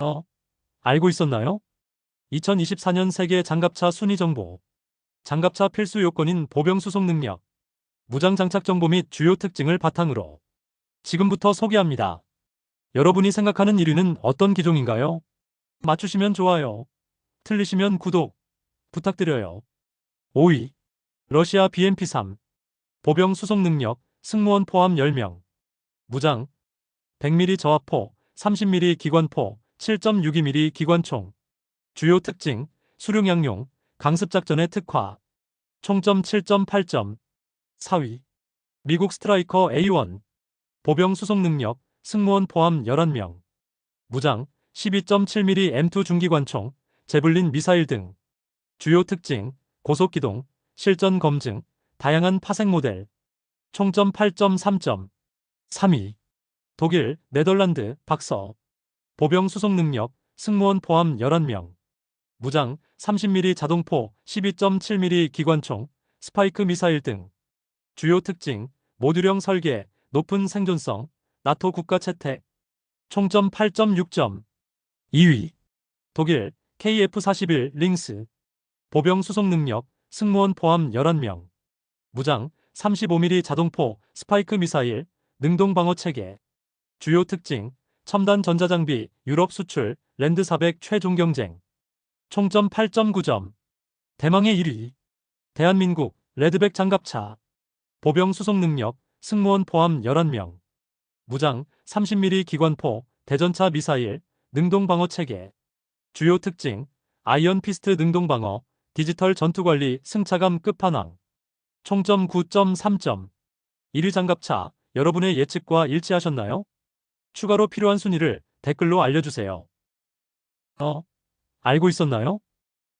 어? 알고 있었나요? 2024년 세계 장갑차 순위 정보. 장갑차 필수 요건인 보병 수송 능력, 무장 장착 정보 및 주요 특징을 바탕으로 지금부터 소개합니다. 여러분이 생각하는 1위는 어떤 기종인가요? 맞추시면 좋아요. 틀리시면 구독 부탁드려요. 5위. 러시아 BMP-3. 보병 수송 능력, 승무원 포함 10명. 무장. 100mm 저압포, 30mm 기관포, 7.62mm 기관총. 주요 특징, 수륙 양용, 강습작전의 특화. 총점 7.8점. 4위. 미국 스트라이커 A1. 보병 수송 능력, 승무원 포함 11명. 무장, 12.7mm M2 중기관총, 제블린 미사일 등. 주요 특징, 고속기동, 실전 검증, 다양한 파생 모델. 총점 8.3점. 3위. 독일, 네덜란드, 박서. 보병 수송 능력, 승무원 포함 11명. 무장, 30mm 자동포, 12.7mm 기관총, 스파이크 미사일 등. 주요 특징, 모듈형 설계, 높은 생존성, 나토 국가 채택. 총점 8.6점. 2위. 독일, KF-41 링스. 보병 수송 능력, 승무원 포함 11명. 무장, 35mm 자동포, 스파이크 미사일, 능동 방어 체계. 주요 특징, 첨단 전자장비, 유럽 수출, 랜드 400 최종 경쟁. 총점 8.9점. 대망의 1위. 대한민국, 레드백 장갑차. 보병 수송 능력, 승무원 포함 11명. 무장, 30mm 기관포, 대전차 미사일, 능동 방어 체계. 주요 특징, 아이언 피스트 능동 방어, 디지털 전투 관리 승차감 끝판왕. 총점 9.3점. 1위 장갑차, 여러분의 예측과 일치하셨나요? 추가로 필요한 순위를 댓글로 알려주세요. 어? 알고 있었나요?